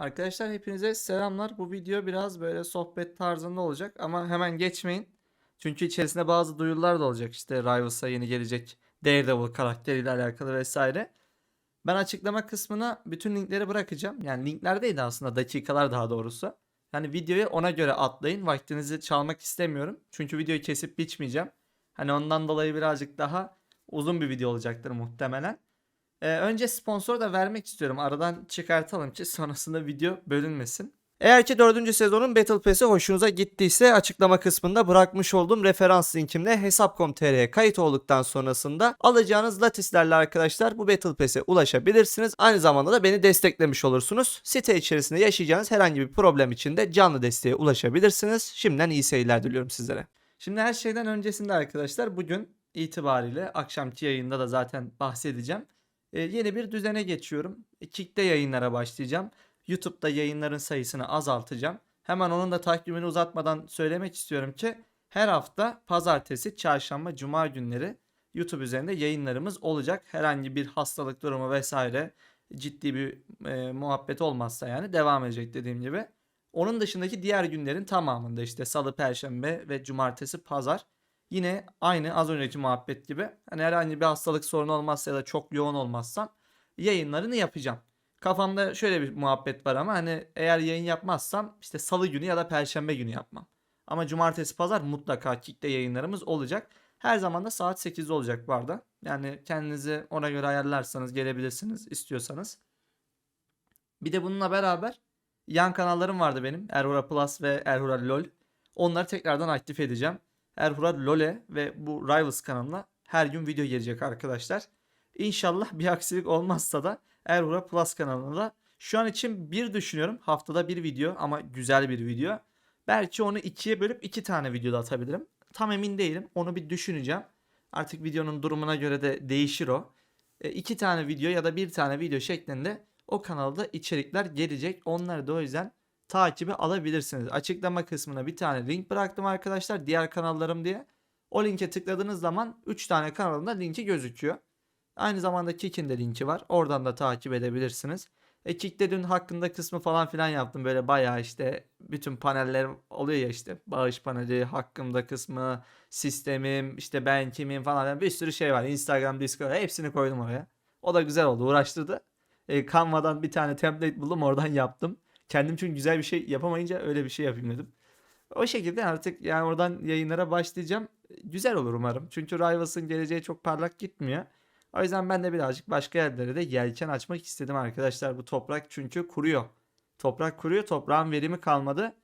Arkadaşlar hepinize selamlar. Bu video biraz böyle sohbet tarzında olacak ama hemen geçmeyin. Çünkü içerisinde bazı duyurular da olacak. İşte Rivals'a yeni gelecek Daredevil karakteriyle alakalı vesaire. Ben açıklama kısmına bütün linkleri bırakacağım. Yani linklerdeydi aslında dakikalar daha doğrusu. Yani videoyu ona göre atlayın. Vaktinizi çalmak istemiyorum. Çünkü videoyu kesip biçmeyeceğim. Hani ondan dolayı birazcık daha uzun bir video olacaktır muhtemelen. Ee, önce sponsor da vermek istiyorum. Aradan çıkartalım ki sonrasında video bölünmesin. Eğer ki 4. sezonun Battle Pass'i hoşunuza gittiyse açıklama kısmında bırakmış olduğum referans linkimle Hesap.com.tr'ye kayıt olduktan sonrasında alacağınız latislerle arkadaşlar bu Battle Pass'e ulaşabilirsiniz. Aynı zamanda da beni desteklemiş olursunuz. Site içerisinde yaşayacağınız herhangi bir problem için de canlı desteğe ulaşabilirsiniz. Şimdiden iyi seyirler diliyorum sizlere. Şimdi her şeyden öncesinde arkadaşlar bugün itibariyle akşamki yayında da zaten bahsedeceğim. Ee, yeni bir düzene geçiyorum. Kick'te yayınlara başlayacağım. YouTube'da yayınların sayısını azaltacağım. Hemen onun da takvimini uzatmadan söylemek istiyorum ki her hafta pazartesi, çarşamba, cuma günleri YouTube üzerinde yayınlarımız olacak. Herhangi bir hastalık durumu vesaire ciddi bir e, muhabbet olmazsa yani devam edecek dediğim gibi. Onun dışındaki diğer günlerin tamamında işte salı, perşembe ve cumartesi, pazar yine aynı az önceki muhabbet gibi. Hani herhangi bir hastalık sorunu olmazsa ya da çok yoğun olmazsam yayınlarını yapacağım. Kafamda şöyle bir muhabbet var ama hani eğer yayın yapmazsam işte salı günü ya da perşembe günü yapmam. Ama cumartesi pazar mutlaka Kick'te yayınlarımız olacak. Her zaman da saat 8'de olacak bu arada. Yani kendinizi ona göre ayarlarsanız gelebilirsiniz istiyorsanız. Bir de bununla beraber yan kanallarım vardı benim. Erhura Plus ve Erhura LoL. Onları tekrardan aktif edeceğim. Erhura LoL'e ve bu Rivals kanalına her gün video gelecek arkadaşlar. İnşallah bir aksilik olmazsa da Erhura Plus kanalına da şu an için bir düşünüyorum. Haftada bir video ama güzel bir video. Belki onu ikiye bölüp iki tane videoda atabilirim. Tam emin değilim. Onu bir düşüneceğim. Artık videonun durumuna göre de değişir o. E, iki tane video ya da bir tane video şeklinde o kanalda içerikler gelecek. Onları da o yüzden takibi alabilirsiniz. Açıklama kısmına bir tane link bıraktım arkadaşlar. Diğer kanallarım diye. O linke tıkladığınız zaman 3 tane kanalında linki gözüküyor. Aynı zamanda Kik'in de linki var. Oradan da takip edebilirsiniz. E Kik'te dün hakkında kısmı falan filan yaptım. Böyle bayağı işte bütün paneller oluyor ya işte. Bağış paneli, hakkımda kısmı, sistemim, işte ben kimim falan filan bir sürü şey var. Instagram, Discord hepsini koydum oraya. O da güzel oldu. Uğraştırdı. E, Canva'dan bir tane template buldum oradan yaptım. Kendim için güzel bir şey yapamayınca öyle bir şey yapayım dedim. O şekilde artık yani oradan yayınlara başlayacağım. Güzel olur umarım. Çünkü Rivals'ın geleceği çok parlak gitmiyor. O yüzden ben de birazcık başka yerlere de yelken açmak istedim arkadaşlar. Bu toprak çünkü kuruyor. Toprak kuruyor. Toprağın verimi kalmadı.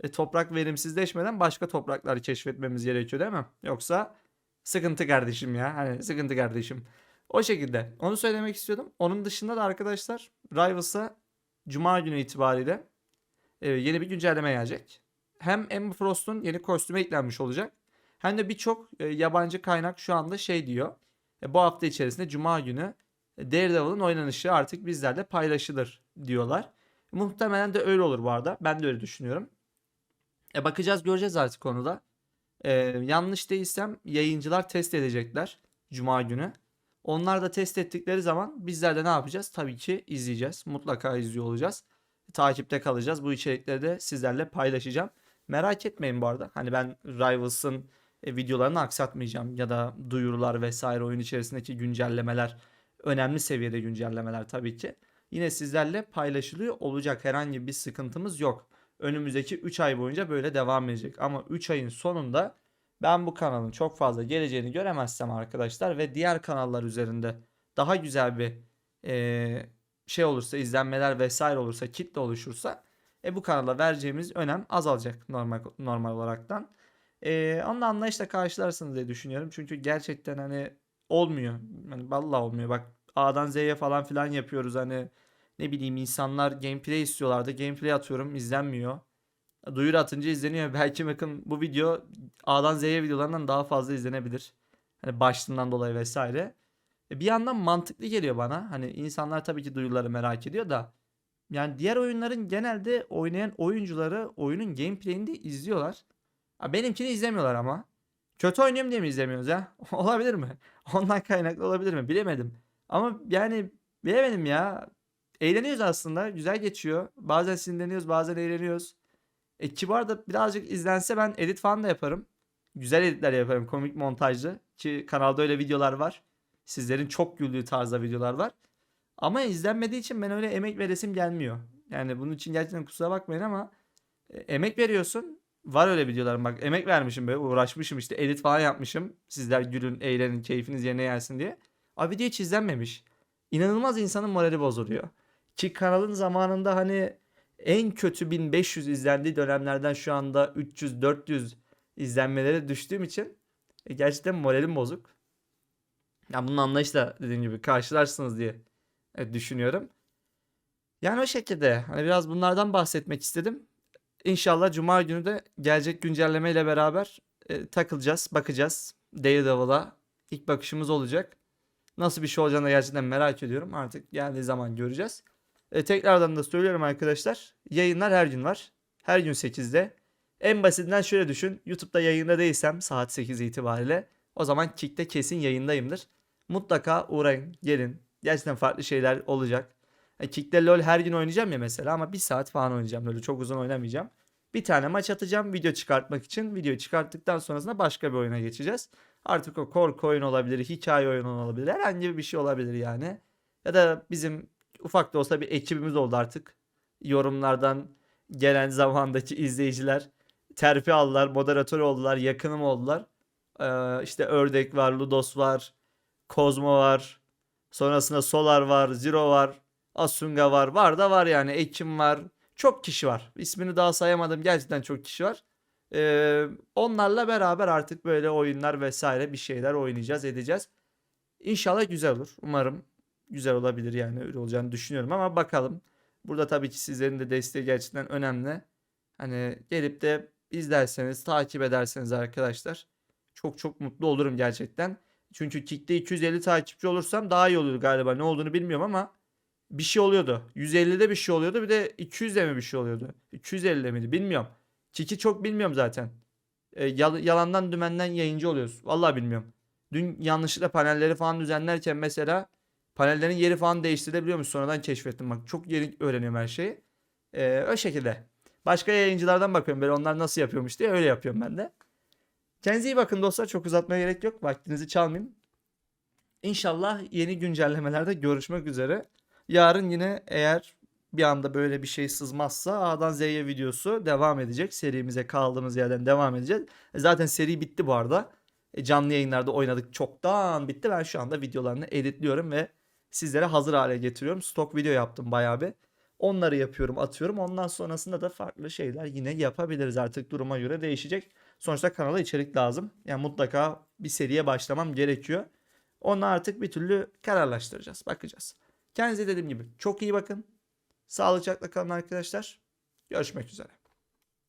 E, toprak verimsizleşmeden başka toprakları keşfetmemiz gerekiyor değil mi? Yoksa sıkıntı kardeşim ya. Hani sıkıntı kardeşim. O şekilde. Onu söylemek istiyordum. Onun dışında da arkadaşlar Rivals'a Cuma günü itibariyle e, yeni bir güncelleme gelecek. Hem Emma Frost'un yeni kostümü eklenmiş olacak. Hem de birçok e, yabancı kaynak şu anda şey diyor. E, bu hafta içerisinde Cuma günü Daredevil'ın oynanışı artık bizlerle paylaşılır diyorlar. Muhtemelen de öyle olur bu arada. Ben de öyle düşünüyorum. E, bakacağız göreceğiz artık konuda. E, yanlış değilsem yayıncılar test edecekler Cuma günü. Onlar da test ettikleri zaman bizler de ne yapacağız? Tabii ki izleyeceğiz. Mutlaka izliyor olacağız. Takipte kalacağız. Bu içerikleri de sizlerle paylaşacağım. Merak etmeyin bu arada. Hani ben Rivals'ın e, videolarını aksatmayacağım ya da duyurular vesaire oyun içerisindeki güncellemeler önemli seviyede güncellemeler tabii ki. Yine sizlerle paylaşılıyor olacak. Herhangi bir sıkıntımız yok. Önümüzdeki 3 ay boyunca böyle devam edecek. Ama 3 ayın sonunda ben bu kanalın çok fazla geleceğini göremezsem arkadaşlar ve diğer kanallar üzerinde daha güzel bir e, şey olursa izlenmeler vesaire olursa kitle oluşursa e, bu kanala vereceğimiz önem azalacak normal normal olaraktan. E, onu da anlayışla karşılarsınız diye düşünüyorum. Çünkü gerçekten hani olmuyor. Hani vallahi olmuyor. Bak A'dan Z'ye falan filan yapıyoruz hani ne bileyim insanlar gameplay istiyorlardı. Gameplay atıyorum izlenmiyor. Duyuru atınca izleniyor. Belki bakın bu video A'dan Z'ye videolarından daha fazla izlenebilir. Hani başlığından dolayı vesaire. E bir yandan mantıklı geliyor bana. Hani insanlar tabii ki duyuruları merak ediyor da. Yani diğer oyunların genelde oynayan oyuncuları oyunun gameplay'ini de izliyorlar. Benimkini izlemiyorlar ama. Kötü oynuyorum diye mi izlemiyoruz ya? olabilir mi? Ondan kaynaklı olabilir mi? Bilemedim. Ama yani bilemedim ya. eğleniyoruz aslında. Güzel geçiyor. Bazen sinirleniyoruz, bazen eğleniyoruz. E ki bu arada birazcık izlense ben edit falan da yaparım. Güzel editler yaparım. Komik montajlı. Ki kanalda öyle videolar var. Sizlerin çok güldüğü tarzda videolar var. Ama izlenmediği için ben öyle emek veresim gelmiyor. Yani bunun için gerçekten kusura bakmayın ama e, emek veriyorsun. Var öyle videolarım bak emek vermişim böyle uğraşmışım işte edit falan yapmışım. Sizler gülün, eğlenin, keyfiniz yerine gelsin diye. Abi video hiç izlenmemiş. İnanılmaz insanın morali bozuluyor. Ki kanalın zamanında hani en kötü 1500 izlendiği dönemlerden şu anda 300-400 izlenmelere düştüğüm için e, gerçekten moralim bozuk. Ya bunun anlayışla dediğim gibi karşılarsınız diye e, düşünüyorum. Yani o şekilde hani biraz bunlardan bahsetmek istedim. İnşallah Cuma günü de gelecek güncelleme ile beraber e, takılacağız, bakacağız. Daredevil'a ilk bakışımız olacak. Nasıl bir şey olacağını gerçekten merak ediyorum. Artık geldiği zaman göreceğiz. E, tekrardan da söylüyorum arkadaşlar. Yayınlar her gün var. Her gün 8'de. En basitinden şöyle düşün. YouTube'da yayında değilsem saat 8 itibariyle o zaman Kick'te kesin yayındayımdır. Mutlaka uğrayın, gelin. Gerçekten farklı şeyler olacak. E, Kick'te LoL her gün oynayacağım ya mesela ama bir saat falan oynayacağım. Böyle çok uzun oynamayacağım. Bir tane maç atacağım video çıkartmak için. Videoyu çıkarttıktan sonrasında başka bir oyuna geçeceğiz. Artık o korku oyun olabilir, hikaye oyunu olabilir. Herhangi bir şey olabilir yani. Ya da bizim ufak da olsa bir ekibimiz oldu artık. Yorumlardan gelen zamandaki izleyiciler terfi aldılar, moderatör oldular, yakınım oldular. Ee, işte Ördek var, Ludos var, Kozmo var. Sonrasında Solar var, Zero var, Asunga var. Var da var yani. Ekim var. Çok kişi var. İsmini daha sayamadım. Gerçekten çok kişi var. Ee, onlarla beraber artık böyle oyunlar vesaire bir şeyler oynayacağız, edeceğiz. İnşallah güzel olur. Umarım güzel olabilir yani öyle olacağını düşünüyorum ama bakalım. Burada tabii ki sizlerin de desteği gerçekten önemli. Hani gelip de izlerseniz, takip ederseniz arkadaşlar çok çok mutlu olurum gerçekten. Çünkü Kick'te 250 takipçi olursam daha iyi olur galiba. Ne olduğunu bilmiyorum ama bir şey oluyordu. 150'de bir şey oluyordu. Bir de 200'de mi bir şey oluyordu? 250'de miydi? Bilmiyorum. Kick'i çok bilmiyorum zaten. E, yal- yalandan dümenden yayıncı oluyoruz. Vallahi bilmiyorum. Dün yanlışlıkla panelleri falan düzenlerken mesela panellerin yeri falan değiştirebiliyormuş. Sonradan keşfettim bak. Çok yeni öğreniyorum her şeyi. E, o şekilde. Başka yayıncılardan bakıyorum böyle onlar nasıl yapıyormuş diye öyle yapıyorum ben de. Kendinize iyi bakın dostlar. Çok uzatmaya gerek yok. Vaktinizi çalmayayım. İnşallah yeni güncellemelerde görüşmek üzere. Yarın yine eğer bir anda böyle bir şey sızmazsa A'dan Z'ye videosu devam edecek. Serimize kaldığımız yerden devam edeceğiz. E, Zaten seri bitti bu arada. E, Canlı yayınlarda oynadık çoktan bitti. Ben şu anda videolarını editliyorum ve sizlere hazır hale getiriyorum. Stok video yaptım bayağı bir. Onları yapıyorum, atıyorum. Ondan sonrasında da farklı şeyler yine yapabiliriz. Artık duruma göre değişecek. Sonuçta kanala içerik lazım. Yani mutlaka bir seriye başlamam gerekiyor. Onu artık bir türlü kararlaştıracağız. Bakacağız. Kendinize dediğim gibi çok iyi bakın. Sağlıcakla kalın arkadaşlar. Görüşmek üzere.